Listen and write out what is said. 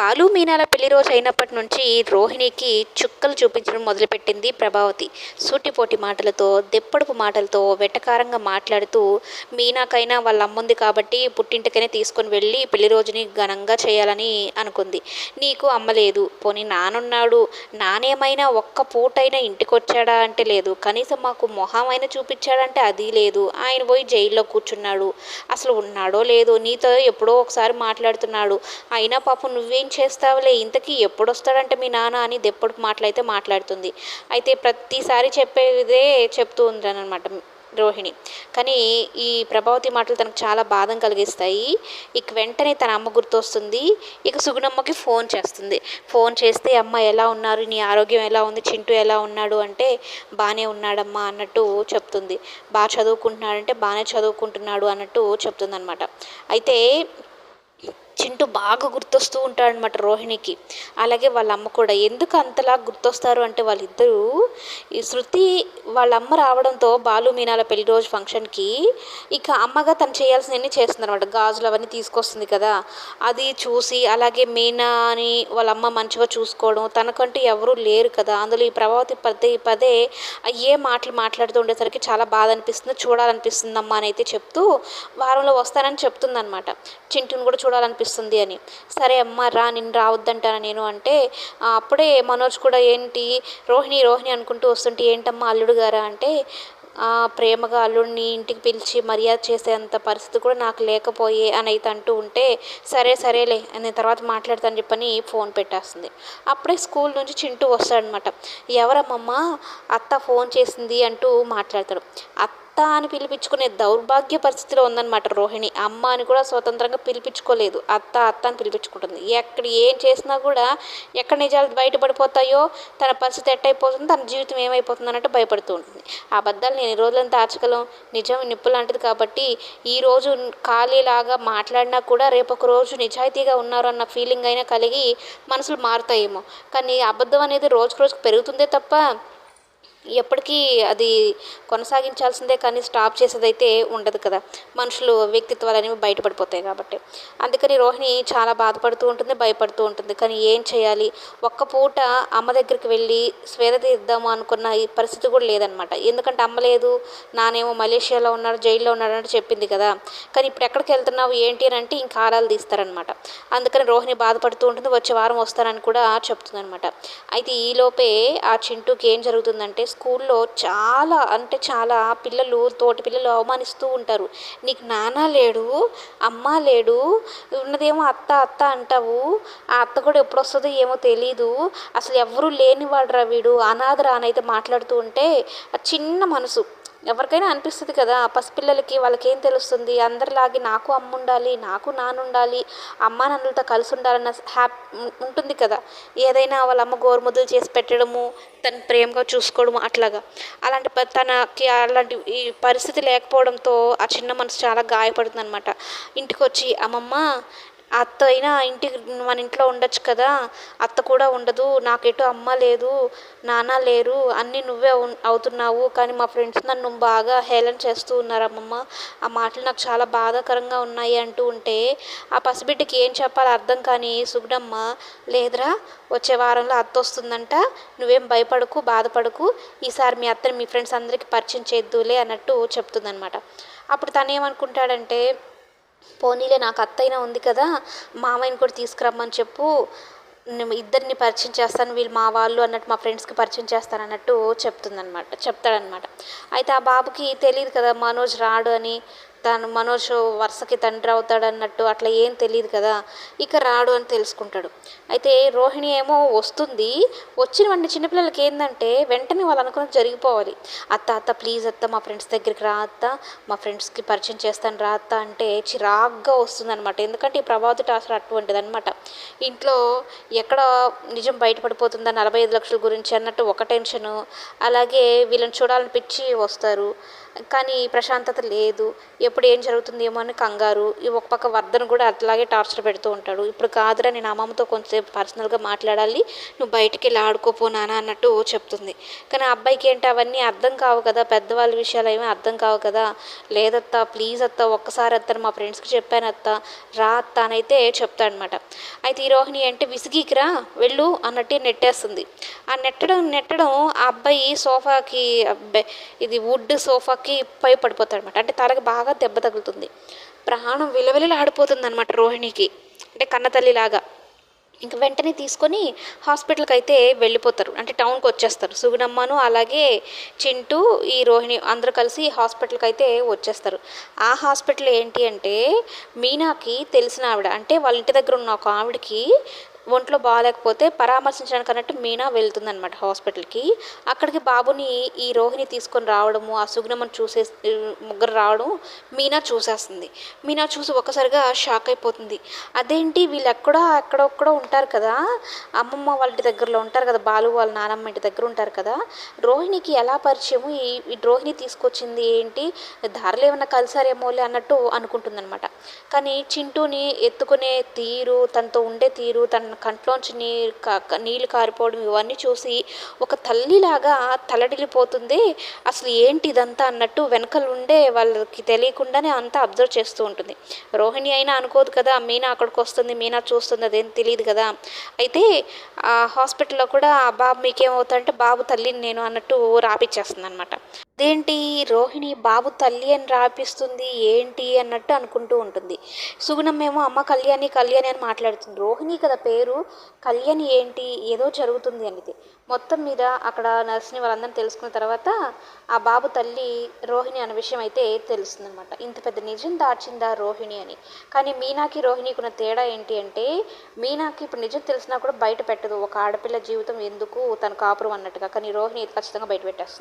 బాలు మీనాల పెళ్ళి రోజు అయినప్పటి నుంచి రోహిణికి చుక్కలు చూపించడం మొదలుపెట్టింది ప్రభావతి. సూటిపోటి మాటలతో దెప్పడుపు మాటలతో వెటకారంగా మాట్లాడుతూ మీనాకైనా వాళ్ళ అమ్ముంది కాబట్టి పుట్టింటికైనా తీసుకొని వెళ్ళి పెళ్ళి రోజుని ఘనంగా చేయాలని అనుకుంది. నీకు అమ్మ లేదు. పోనీ నానున్నాడు. నానేమైనా ఒక్క పూటైనా ఇంటికొచ్చాడా అంటే లేదు. కనీసం మాకు మొహం అయినా చూపించాడంటే అది లేదు. ఆయన పోయి జైల్లో కూర్చున్నాడు. అసలు ఉన్నాడో లేదో నీతో ఎప్పుడో ఒకసారి మాట్లాడుతున్నాడు. అయినా పాపం నువ్వేం చేస్తావులే? ఇంతకీ ఎప్పుడు వస్తాడంటే మీ నాన్న అని దెప్పుడు మాటలైతే మాట్లాడుతుంది. అయితే ప్రతిసారి చెప్పేదే చెప్తూ ఉందనమాట రోహిణి. కానీ ఈ ప్రభావతి మాటలు తనకు చాలా బాధం కలిగిస్తాయి. ఇక వెంటనే తన అమ్మ గుర్తొస్తుంది. ఇక సుగుణమ్మకి ఫోన్ చేస్తుంది. ఫోన్ చేస్తే అమ్మ ఎలా ఉన్నారు? నీ ఆరోగ్యం ఎలా ఉంది? చింటూ ఎలా ఉన్నాడు? అంటే బాగానే ఉన్నాడమ్మా అన్నట్టు చెప్తుంది. బాగా చదువుకుంటున్నాడంటే బాగానే చదువుకుంటున్నాడు అన్నట్టు చెప్తుంది అనమాట అయితే చింటూ బాగా గుర్తొస్తూ ఉంటాడనమాట రోహిణికి. అలాగే వాళ్ళ అమ్మ కూడా. ఎందుకు అంతలా గుర్తొస్తారు అంటే వాళ్ళిద్దరూ ఈ శృతి వాళ్ళ అమ్మ రావడంతో బాలు మీనాల పెళ్ళి రోజు ఫంక్షన్కి ఇక అమ్మగా తను చేయాల్సినవన్నీ చేస్తుంది అనమాట గాజులు అవన్నీ తీసుకొస్తుంది కదా. అది చూసి అలాగే మీనాని వాళ్ళ అమ్మ మంచిగా చూసుకోవడం తనకంటూ ఎవరూ లేరు కదా. అందులో ఈ ప్రభావతి పదే పదే ఏ మాటలు మాట్లాడుతూ ఉండేసరికి చాలా బాధ అనిపిస్తుంది చూడాలనిపిస్తుంది అమ్మ అని అయితే చెప్తూ వారంలో వస్తానని చెప్తుందనమాట చింటూని కూడా చూడాలనిపిస్తుంది. వస్తుంది అని. సరే అమ్మ రా నిన్ను రావద్దంటాను నేను అంటే అప్పుడే మనోజ్ కూడా ఏంటి రోహిణి రోహిణి అనుకుంటూ వస్తుంటే ఏంటమ్మా అల్లుడు గారా? అంటే ప్రేమగా అల్లుడిని ఇంటికి పిలిచి మర్యాద చేసేంత పరిస్థితి కూడా నాకు లేకపోయే అని అయితే అంటూ ఉంటే సరే సరేలే నేను తర్వాత మాట్లాడతాను చెప్పని ఫోన్ పెట్టేస్తుంది. అప్పుడే స్కూల్ నుంచి చింటూ వస్తాడనమాట. ఎవరమ్మమ్మ అత్త ఫోన్ చేసింది అంటూ మాట్లాడతాడు. అత్త అత్త అని పిలిపించుకునే దౌర్భాగ్య పరిస్థితిలో ఉందన్నమాట రోహిణి. అమ్మ అని కూడా స్వతంత్రంగా పిలిపించుకోలేదు. అత్త అత్త అని పిలిపించుకుంటుంది. ఎక్కడ ఏం చేసినా కూడా ఎక్కడ నిజాలు బయటపడిపోతాయో తన పరిస్థితి ఎట్టయిపోతుంది తన జీవితం ఏమైపోతుంది అన్నట్టు భయపడుతూ ఉంటుంది. ఆ అబద్ధాలు నేను ఈ రోజులంతా దాచగలం నిజం నిప్పు లాంటిది కాబట్టి ఈరోజు ఖాళీలాగా మాట్లాడినా కూడా రేపు ఒక రోజు నిజాయితీగా ఉన్నారు అన్న ఫీలింగ్ అయినా కలిగి మనసులు మారుతాయేమో. కానీ అబద్ధం అనేది రోజుకు రోజుకు పెరుగుతుందే తప్ప ఎప్పటికీ అది కొనసాగించాల్సిందే కానీ స్టాప్ చేసేదైతే ఉండదు కదా. మనుషులు వ్యక్తిత్వాలు అనేవి బయటపడిపోతాయి కాబట్టి. అందుకని రోహిణి చాలా బాధపడుతూ ఉంటుంది భయపడుతూ ఉంటుంది. కానీ ఏం చేయాలి? ఒక్క పూట అమ్మ దగ్గరికి వెళ్ళి స్వేద తీద్దాము అనుకున్న ఈ పరిస్థితి కూడా లేదనమాట ఎందుకంటే అమ్మ లేదు నానేమో మలేషియాలో ఉన్నాడు జైల్లో ఉన్నాడు అంటే చెప్పింది కదా. కానీ ఇప్పుడు ఎక్కడికి వెళ్తున్నావు ఏంటి అని అంటే ఇంకా ఆరాలు తీస్తారనమాట అందుకని రోహిణి బాధపడుతూ ఉంటుంది వచ్చే వారం వస్తానని కూడా చెప్తుందనమాట అయితే ఈలోపే ఆ చింటూకి ఏం జరుగుతుందంటే స్కూల్లో చాలా అంటే చాలా పిల్లలు తోటి పిల్లలు అవమానిస్తూ ఉంటారు. నీకు నాన్న లేడు అమ్మ లేడు ఉన్నదేమో అత్త అత్త అంటావు. ఆ అత్త కూడా ఎప్పుడు వస్తుందో ఏమో తెలీదు. అసలు ఎవరూ లేనివాడురా వీడు? అనాథరా అని అయితే మాట్లాడుతూ ఉంటే ఆ చిన్న మనసు. ఎవరికైనా అనిపిస్తుంది కదా పసిపిల్లలకి వాళ్ళకి ఏం తెలుస్తుంది? అందరిలాగే నాకు అమ్మ ఉండాలి నాకు నాన్న ఉండాలి అమ్మ నాన్నలతో కలిసి ఉండాలన్న హ్యాప్ ఉంటుంది కదా. ఏదైనా వాళ్ళ అమ్మ గోరుముద్దలు చేసి పెట్టడము తను ప్రేమగా చూసుకోవడము అట్లాగా. అలాంటి తనకి అలాంటి ఈ పరిస్థితి లేకపోవడంతో ఆ చిన్న మనసు చాలా గాయపడుతుంది అనమాట ఇంటికి వచ్చి అమ్మమ్మ అత్త అయినా ఇంటికి మన ఇంట్లో ఉండొచ్చు కదా. అత్త కూడా ఉండదు. నాకు ఎటు అమ్మ లేదు నాన్న లేరు. అన్నీ నువ్వే అవుతున్నావు. కానీ మా ఫ్రెండ్స్ నన్ను బాగా హేళన చేస్తూ ఉన్నారు అమ్మమ్మ. ఆ మాటలు నాకు చాలా బాధాకరంగా ఉన్నాయి అంటూ ఉంటే ఆ పసిబిడ్డకి ఏం చెప్పాలో అర్థం కానీ సుగుడమ్మ లేదురా వచ్చే వారంలో అత్త వస్తుందంట. నువ్వేం భయపడకు బాధపడకు. ఈసారి మీ అత్తని మీ ఫ్రెండ్స్ అందరికీ పరిచయం చేద్దులే అన్నట్టు చెప్తుందనమాట అప్పుడు తను ఏమనుకుంటాడంటే పోనీలే నాకు అత్తయినా ఉంది కదా మామయ్యని కూడా తీసుకురమ్మని చెప్పు. నేను ఇద్దరిని పరిచయం చేస్తాను వీళ్ళు మా వాళ్ళు అన్నట్టు మా ఫ్రెండ్స్కి పరిచయం చేస్తాను అన్నట్టు చెప్తుందనమాట చెప్తాడనమాట అయితే ఆ బాబుకి తెలియదు కదా మనోజ్ రాడు అని తను మనోజ్ వరుసకి తండ్రి అవుతాడన్నట్టు అట్లా ఏం తెలియదు కదా ఇక రాడు అని తెలుసుకుంటాడు. అయితే రోహిణి ఏమో వస్తుంది వచ్చిన వెంటనే చిన్నపిల్లలకి ఏంటంటే వెంటనే వాళ్ళు అనుకున్నది జరిగిపోవాలి. అత్త అత్త ప్లీజ్ అత్త మా ఫ్రెండ్స్ దగ్గరికి రా అత్త మా ఫ్రెండ్స్కి పరిచయం చేస్తాను రా అత్త అంటే చిరాగ్గా వస్తుంది అనమాట ఎందుకంటే ఈ ప్రభావిత టాసర్ అటువంటిది అనమాట ఇంట్లో ఎక్కడ నిజం బయటపడిపోతుందా నలభై ఐదు లక్షల గురించి అన్నట్టు ఒక టెన్షను అలాగే వీళ్ళని చూడాలనిపించి వస్తారు. కానీ ప్రశాంతత లేదు. ఎప్పుడు ఏం జరుగుతుందేమో అని కంగారు. ఈ ఒక పక్క వర్ధన్ కూడా అట్లాగే టార్చర్ పెడుతూ ఉంటాడు. ఇప్పుడు కాదురా నేను అమ్మమ్మతో కొంచెంసేపు పర్సనల్గా మాట్లాడాలి. నువ్వు బయటికి వెళ్ళి ఆడుకోపోనానా అన్నట్టు చెప్తుంది. కానీ ఆ అబ్బాయికి ఏంటి అవన్నీ అర్థం కావు కదా. పెద్దవాళ్ళ విషయాలు ఏమీ అర్థం కావు కదా. లేదత్తా ప్లీజ్ అత్త ఒక్కసారి అత్తను మా ఫ్రెండ్స్కి చెప్పాను అత్త. రా అత్త అని అయితే చెప్తాడనమాట. అయితే ఈ రోహిణి అంటే విసిగికిరా వెళ్ళు అన్నట్టు నెట్టేస్తుంది. ఆ నెట్టడం నెట్టడం ఆ అబ్బాయి సోఫాకి అబ్బాయి ఇది వుడ్ కి పై పడిపోతాడు అనమాట అంటే తలకి బాగా దెబ్బ తగులుతుంది. ప్రాణం విలవిలలాడిపోతుంది అనమాట రోహిణికి. అంటే కన్నతల్లిలాగా. ఇంక వెంటనే తీసుకొని హాస్పిటల్కి అయితే వెళ్ళిపోతారు. అంటే టౌన్కి వచ్చేస్తారు సుగుణమ్మను అలాగే చింటూ ఈ రోహిణి అందరూ కలిసి హాస్పిటల్కి అయితే వచ్చేస్తారు. ఆ హాస్పిటల్ ఏంటి అంటే మీనాకి తెలిసిన ఆవిడ. అంటే వాళ్ళ ఇంటి దగ్గర ఉన్న ఒక ఆవిడకి ఒంట్లో బాగాలేకపోతే పరామర్శించడానికి అన్నట్టు మీనా వెళ్తుందనమాట హాస్పిటల్కి. అక్కడికి బాబుని ఈ రోహిణి తీసుకొని రావడము ఆ సుగుణమ్మని చూసే ముగ్గురు రావడం మీనా చూసేస్తుంది. మీనా చూసి ఒక్కసారిగా షాక్ అయిపోతుంది. అదేంటి వీళ్ళు ఎక్కడో ఎక్కడొక్కడో ఉంటారు కదా అమ్మమ్మ వాళ్ళ ఇంటి దగ్గరలో ఉంటారు కదా బాలు వాళ్ళ నానమ్మ ఇంటి దగ్గర ఉంటారు కదా రోహిణికి ఎలా పరిచయము? ఈ రోహిణి తీసుకొచ్చింది ఏంటి? దారిలో ఏమన్నా కలిసారేమోలే అన్నట్టు అనుకుంటుందన్నమాట. కానీ చింటూని ఎత్తుకునే తీరు తనతో ఉండే తీరు తన కంట్లోంచి నీరు నీళ్ళు కారిపోవడం ఇవన్నీ చూసి ఒక తల్లిలాగా తలడిల్లిపోతుంది. అసలు ఏంటి ఇదంతా అన్నట్టు వెనకలు ఉండే వాళ్ళకి తెలియకుండానే అంతా అబ్జర్వ్ చేస్తూ ఉంటుంది. రోహిణి అయినా అనుకోదు కదా మీనా అక్కడికి వస్తుంది మీనా చూస్తుంది అదేం తెలియదు కదా. అయితే ఆ హాస్పిటల్లో కూడా ఆ బాబు మీకేమవుతుందంటే బాబు తల్లిని నేను అన్నట్టు రాపిచ్చేస్తుంది అనమాట అదేంటి రోహిణి బాబు తల్లి అని రాపిస్తుంది ఏంటి అన్నట్టు అనుకుంటూ ఉంటుంది. సుగుణమ్మేమో అమ్మ కళ్యాణి కళ్యాణి అని మాట్లాడుతుంది. రోహిణి కదా పేరు కళ్యాణి ఏంటి? ఏదో జరుగుతుంది అనేది మొత్తం మీద అక్కడ నర్స్ని వాళ్ళందరం తెలుసుకున్న తర్వాత ఆ బాబు తల్లి రోహిణి అనే విషయం అయితే తెలుస్తుందనమాట ఇంత పెద్ద నిజం దాచిందా రోహిణి అని. కానీ మీనాకి రోహిణికి ఉన్న తేడా ఏంటి అంటే మీనాకి ఇప్పుడు నిజం తెలిసినా కూడా బయట పెట్టదు. ఒక ఆడపిల్ల జీవితం ఎందుకు తన కాపురం అన్నట్టుగా. కానీ రోహిణి ఖచ్చితంగా బయట పెట్టేస్తుంది.